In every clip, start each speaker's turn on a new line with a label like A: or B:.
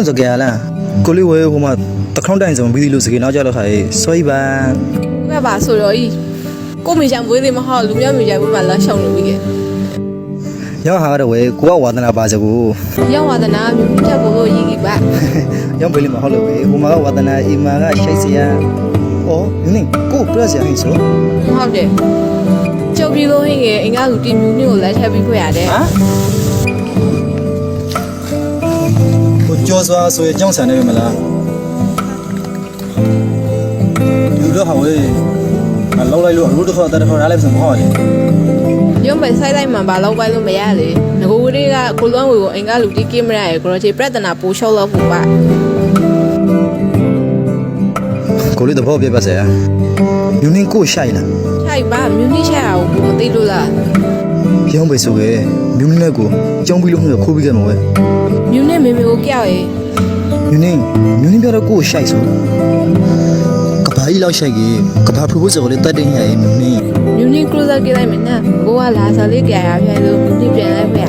A: ရအောင်
B: စကြလားကိုလေးဝဲဟိုမှာတခေါင်းတိုင်စုံပြီးလို့စကေနောက်ကြတော့ခါရေးဆွဲပါ
C: ဘယ်ပါဆိုတော့ဤကိုမေချံမွေးသေးမဟုတ်လူမျိုးမျိုးကြိုက်ဘူးပါလာရှောင်းလို့ပြီးခဲ့
B: ရောက်ဟာတော့ဝဲကိုကဝါသနာပါစကူ
C: ရောက်ဝါဒနာမြို့ပြတ်ဖို့လို့ရည်ကြီးပါ
B: ရောက်ပေးလိမဟုတ်လို့ဝဲဟိုမှာကဝါသနာအီမာကရှိတ်စရာဩမင်းလေးကိုပြရစရာဟိဆို
C: ဟုတ်တယ်ကျုပ်ပြီးလို့ဟင်းငယ်အင်္ဂါလူတီမျိုးမျိုးကိုလက်ထပ်ပြီးခွေရတယ်
B: ဟ ကိုကြောစွာဆိုရင်ကြောင်းဆန်နေပြီမလားလူတော့ဟာဝဲအလောက်လိုက်လို့အလို့တစ်ခါတည်းခေါ်ရလိုက်စမဟုတ်လေ
C: ရုံးပဲဆိုင်လိုက်မှပါလောက်ပိုင်းလို့မရလေငကိုဝလေးကကိုလွမ်းဝေကိုအင်္ဂါလူတီကင်မရာရဲ့ဂရောချေပြဿနာပိုလျှော့လို့ဖို့ပါ
B: ကိုလေးတော့ဘောပြပါစေယူနင်းကိုရှိုင်လား
C: ခြိုက်ပါမြူနိချက်အောင်ကိုမသိလို့လား
B: ပြောင်းပဲဆိုခဲ့မြူနင်းနဲ့ကိုကြောင်းပြီးလို့ခိုးပြီးခဲ့မှာဝဲ
C: မြူနဲ့မေမေကိုကြောက်ရဲ့
B: မြူနင်းမြူနင်းပြောတော့ကိုရှိုက်ဆိုကဘာကြီးလောက်ရှိုက်ကကဘာ proposal ကိုလည်းတတ်တင်ရရင်မြူနင်း
C: မြူနိကရိုဇာကိလိုက်မယ်နော်ကိုကလာစားလေးကြရဖျဲလို့မြူနိပြန်လိုက်ခွေရ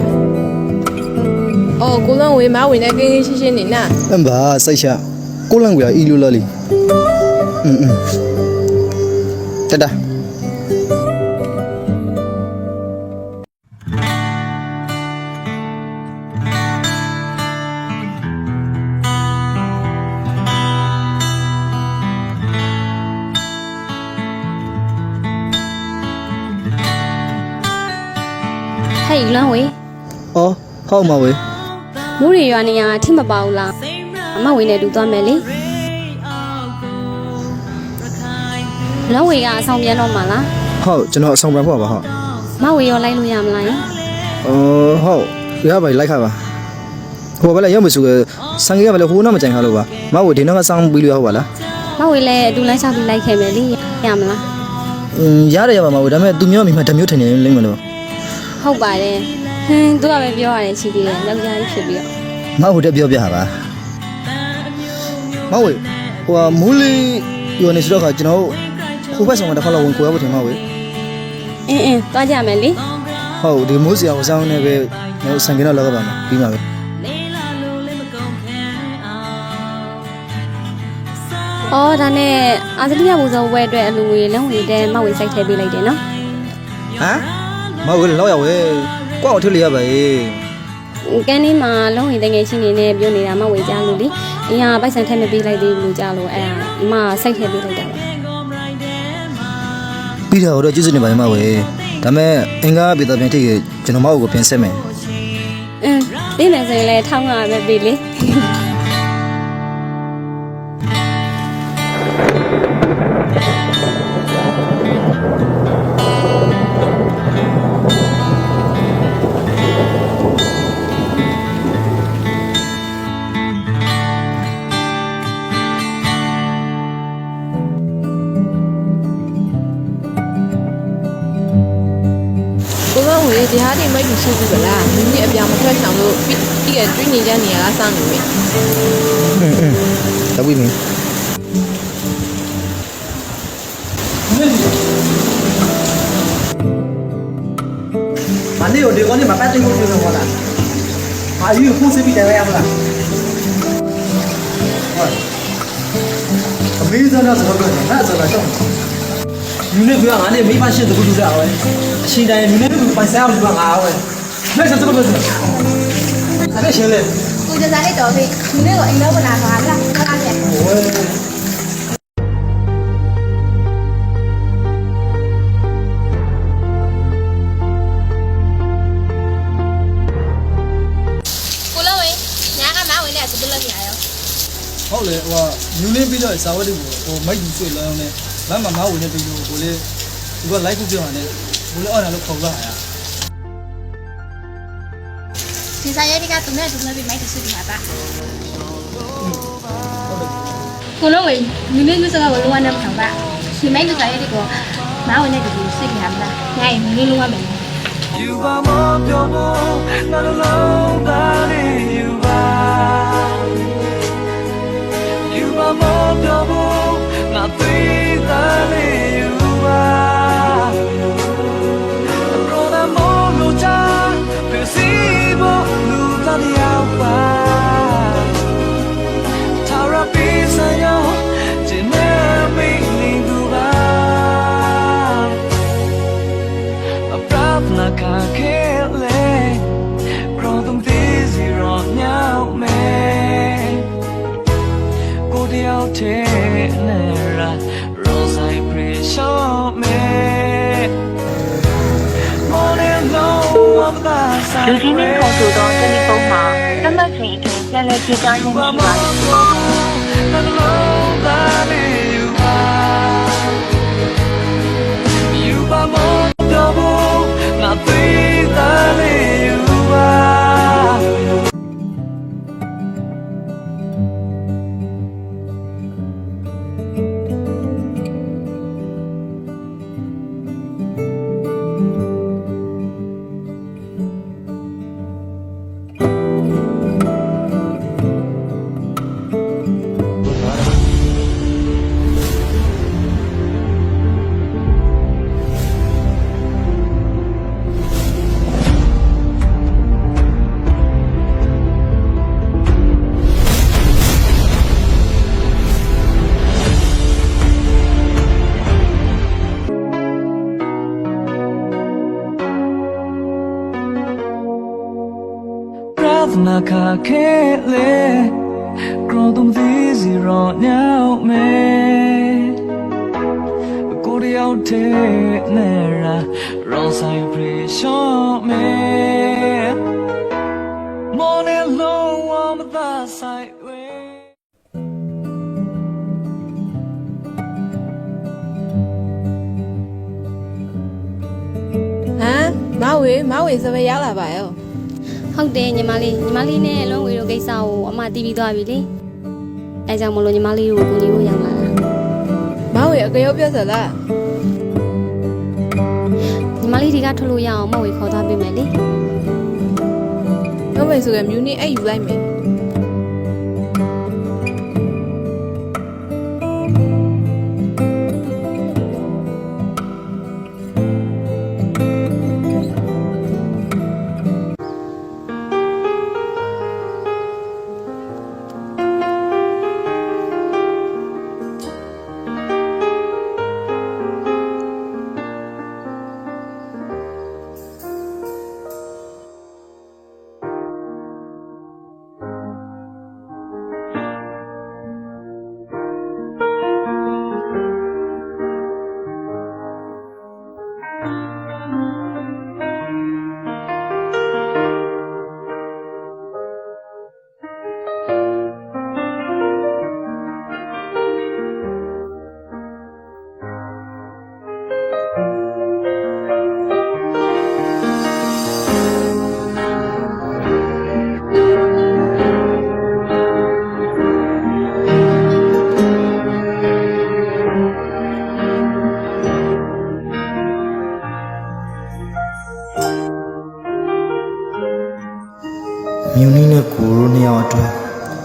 C: အော်ကိုလွမ်းဝေမဝင်တဲ့ကင်းကင်းရှင်းရှင်းနေနော်
B: အမ်ဘာစိတ်ချကိုလန့်ကွာအီလိုလာလီอืมอืมတတာ
D: ဟဲ့လွမ်းဝေ
B: အော်ဟောက်မှာဝဲ
D: မိုးရေရွာနေရအထိမပါဘူးလားအမဝေနဲ့တူသွားမယ်လေလွမ်းဝေကအဆောင်ပြန်တော့မှာလား
B: ဟုတ်ကျွန်တော်အဆောင်ပြန်ဖို့ပါဟုတ်
D: မဝေရောလိုက်လို့ရမလားယင်
B: အော်ဟုတ်ရပါလိုက်ခါပါဟိုဘက်လည်းရောက်မစုကစံကြီးကဘယ်လိုဟိုးနောက်မကြိုင်ခါလို့ပါမဟုတ်ဒီနောက်ကစောင်းပြီးလို့ဟုတ်ပါလား
D: မဝေလည်းအတူလိုက်ချပြီးလိုက်ခဲ့မယ်လေရမလား
B: อืมရတယ်ရပါမှာဒါပေမဲ့သူမျိုးမိမတမျိုးထင်နေလိမ့်မလို့
D: ဟုတ်ပါတယ်ဟင်းသူကပဲပြောရတယ်ချီသေးတယ်ယောက်ျားကြီးဖြစ်ပြီးတော့
B: မဟုတ်တဲ့ပြောပြပါမဟုတ်ဟိုမူလီယောနေစတော့ခါကျွန်တော်ဟိုဘက်ဆောင်မှာတစ်ခါလောက်ဝင်ကိုရဖို့ထင်မှာဝေ
D: အင်းအင်းသွားကြမယ်လေ
B: ဟုတ်ဒီမိုးစရာကိုစောင်းနေပဲဆန်ကင်းတော့လောက်ကပါမယ်ပြီးမှာပဲ
A: နေလာလို့လည်းမကုန်ခံအောင်
D: အော်ဒါနဲ့အာသတိယဘူဇောဝဲအတွက်အလူငွေလုံးဝေတဲ့မဝေစိုက်ထည့်ပေးလိုက်တယ်နော်
B: ဟမ် မဟုတ်လေလောက်ရဝဲကွာအထက်လေးရပါရဲ့
D: ကန်းလေးမှာလုံးဝတငယ်ချင်းနေနဲ့ပြောနေတာမဝေကြလို့လေအင်ဟာပိုက်ဆံထည့်မပေးလိုက်သေးဘူးလို့ကြားလို့အဲ့ဒါအမစိုက်ထည့်ပေးလိုက်တာပါ
B: ပြီးတော့ကျေးဇူးနေပါမဝဲဒါမဲ့အင်္ဂါပြည်သားပြန်ထိတ်ကျွန်တော်မဟုတ်ကိုပြန်ဆက်မယ်
D: အင်းပြီးမယ်ဆိုရင်လည်းထောင်းကပဲပေးလေ
C: ဒီဟာဒီမိတ်မရှိဘူးကလားမိမိအပြာမထွက်ဆောင်လို့ပြီးရဲ့တွင်းနေတဲ့နေရာကစောင့်နေပြီ
B: အင်းအင်းတော့ပြီးပြီ
E: မနေ့ကဒီကောင်ကမပတ်တင်ကိုပြောနေပါလား။အာယူဖုန်းစပြီးတယ်ရမလား။ဟုတ်။အမေးစားတော့ဆိုတော့ငါစားတော့ ရှောင်းယူနေကငါနဲ့မိမရှိတကူတူတာဝဲအရှိတိုင်းယူနေကပိုင်စားအောင်ကငါဝဲလက်စတော့ဘယ်ဆိုအဲ့ဒါရှင်းလေ
C: ကိုဒီစားလေးတော်ပြီဒီနေ့ကိုအိမ်တော့မလာပါလားခါကြကိုလုံးဝင်ညာကမဝင်တဲ့စပလက်ညာရော
E: ဟုတ်လေဟိုမြူလင်းပြီးတော့ဇာဝတိကိုဟိုမိုက်ကြီးဆွေလောင်းနေလ မ်းမှာမဝင်နေပြီးတော့ကိုလေသူကလိုက်ခုပြောရတယ်ကိုလေအော်နာလို့ခေါ်လာရ
C: ဒီစားရဲဒီကသူနဲ့သူနဲ့ပြီးမိုက်တဆွပြီးမှာပါ
F: ကိုလုံးဝင်လူလေးမျိုးစကားကိုလုံးဝနဲ့မဆောင်ပါဒီမိုင်းလူစားရဲဒီကိုမဝင်တဲ့ဒီစိတ်ပြရမလားညရင်လူလေးလုံးဝမယ်
G: You are more beautiful, not alone, darling. You the sun
H: လူကြီးမင်းခေါ်ဆိုသောတယ်လီဖုန်းမှာသတ်မှတ်ချိန်အ ခါ
G: ခဲလေကရောတုံသေးစီရောညောင်းမဲကိုရယောက်တဲ့နဲ့ရာရောဆိုင်ပရီရှော့မဲ Morning long on the side way
C: ဟမ်မဝေမဝေစပယ်ရောက်လာပါရော
D: ဟုတ်တယ်ညီမလေးညီမလေးနဲ့လုံးဝေတို့ကိစ္စကိုအမတီးပြီးသွားပြီလေအဲကြောင့်မလို့ညီမလေးကိုကိုကြီးကိုရောက်လာတာ
C: မဝေအကရောပြတ်စလား
D: ညီမလေးဒီကထွက်လို့ရအောင်မဝေခေါ်သွားပေးမယ်လေ
C: မဝေဆိုကမြူနီအဲ့ယူလိုက်မယ်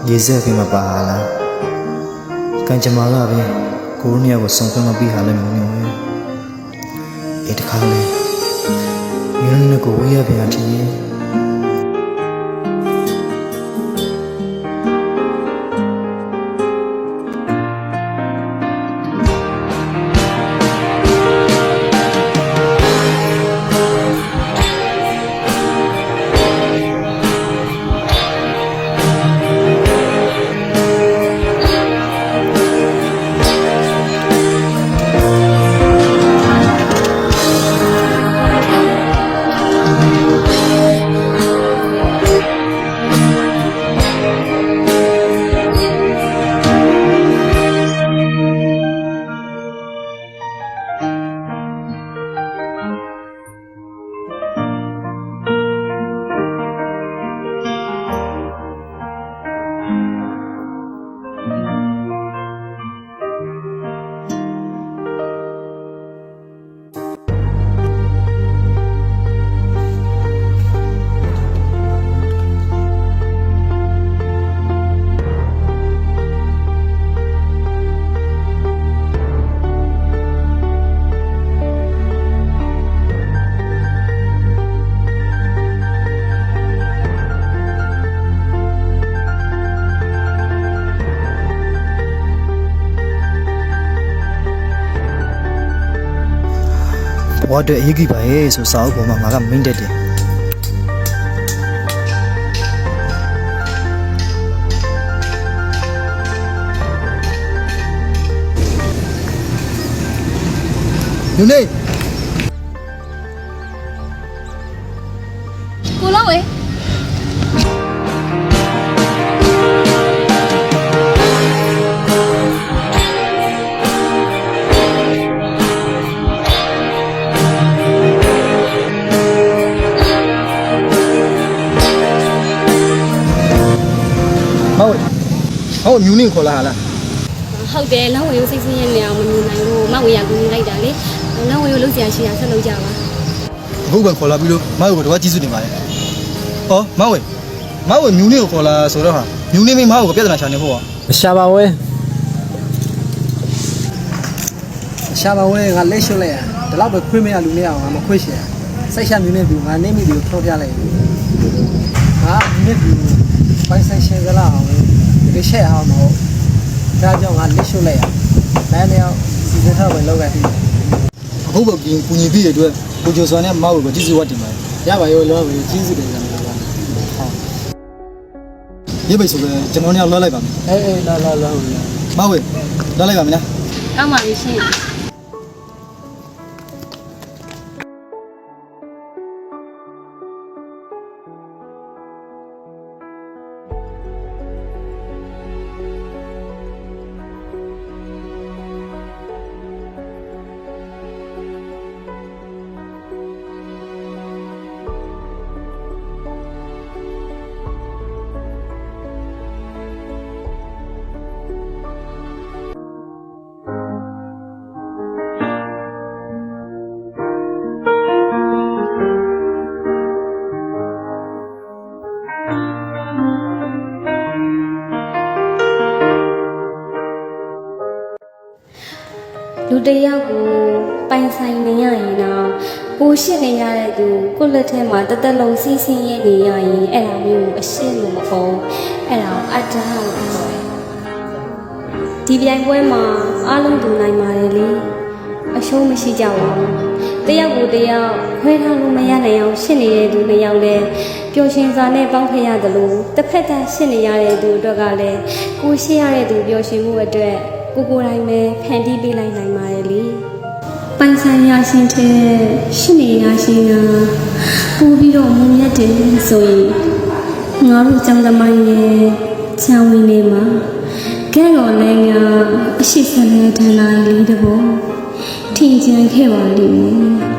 B: ရေစက်ခင်မပါလားကံကြမ္မာကပဲကိုရိုနှစ်ယောက်ကိုစုံခွင့်မပြီးဟာလဲမြူနီပဲအဲတခါလဲမြူနီနဲ့ကိုဝေးရပြန်တည်ရဲ့
G: မ
B: ဘဝအတွက်အရေးကြီးပါရဲ့ဆိုစာအုပ်ပေါ်မှာငါကမိန့်တက်တယ်
E: ညနေ
F: ကိုလုံးဝေ
E: ဟုတ်မြူနင်းခေါ်လာလား
D: ဟုတ်တယ်လောင်းဝေကိုစိတ်ဆင်းရဲနေအောင်မမြင်နိုင်ဘူးမဝေရကူညီလိုက်တာလေလောင်းဝေကိုလှုပ်ရှားရှိတာဆက်လုပ်ကြပါ
E: အခုပဲခေါ်လာပြီးလို့မဟုတ်ကတော့ကျေးဇူးတင်ပါတယ်ဟောမဟုတ်မဟုတ်မြူနင်းကိုခေါ်လာဆိုတော့ဟာမြူနင်းမင်းမဟုတ်ကိုပြဿနာချနေဖို့ဟာ
I: မရှာပါဝဲရှာပါဝဲငါလက်ရှုပ်လိုက်ရဒီလောက်ပဲခွေးမရလူမရအောင်ငါမခွေးရှင်စိတ်ရှာမြူနေပြီငါနေမိပြီကိုထောက်ပြလိုက်ငါမြူနေပြီပိုင်ဆိုင်ရှင်ကလာအောင် ဒီရှက်အောင်တော့ဒါကြောင့်ငါလက်ရှုပ်လိုက်ရနိုင်နေအောင်စီစဉ်ထားပဲလောက်ကတည်း
E: အခုပဲပြင်ကူညီပြီးတဲ့အတွက်ကိုကျော်စွာနဲ့မဟုတ်ကိုကျေးဇူးဝတ်တင်ပါတယ်
I: ရပါရောလောပဲကြီးစုတယ်ကလည်းပါ
E: ရေပိတ်ဆိုပဲကျွန်တော်ညလွှဲလိုက်ပါမယ်
I: အေးအေးလာလာလာ
E: မဟုတ်လွှဲလိုက်ပါမယ်နော်
D: ကောင်းပါပြီရှင် တစ်ယောက်ကိုပိုင်ဆိုင်နေရရင်တော့ကိုရှစ်နေရတဲ့သူကိုယ့်လက်ထဲမှာတစ်သက်လုံးစီးဆင်းရဲနေရရင်အဲ့ဒါမျိုးအရှင်းလို့မဟုတ်အဲ့ဒါကိုအတ္တလို့ပြောတယ်ဒီပြိုင်ပွဲမှာအားလုံးသူနိုင်ပါတယ်လေအရှုံးမရှိကြပါဘူးတယောက်ကိုတယောက်ခွဲထားလို့မရနိုင်အောင်ရှစ်နေတဲ့သူနှစ်ယောက်လည်းပျော်ရွှင်စွာနဲ့ပေါင်းဖက်ရတယ်လို့တစ်ဖက်တည်းရှစ်နေရတဲ့သူအတွက်ကလည်းကိုရှိရတဲ့သူပျော်ရွှင်မှုအတွက် ကိုကိုယ်တိုင်ပဲဖန်တီးပေးလိုက်နိုင်ပါတယ်လေပိုင်ဆိုင်ရရှင်တဲ့ရှင်းနေရရှင်ကပို့ပြီးတော့မုံမြတ်တယ်ဆိုရင်ငါတို့ကျောင်းသမိုင်းရဲ့ချောင်းဝင်းလေးမှာကဲတော်လည်းကအရှိစနဲ့ထန်လာလေးတဘောထင်ကျန်ခဲ့ပါလိမ့်မယ်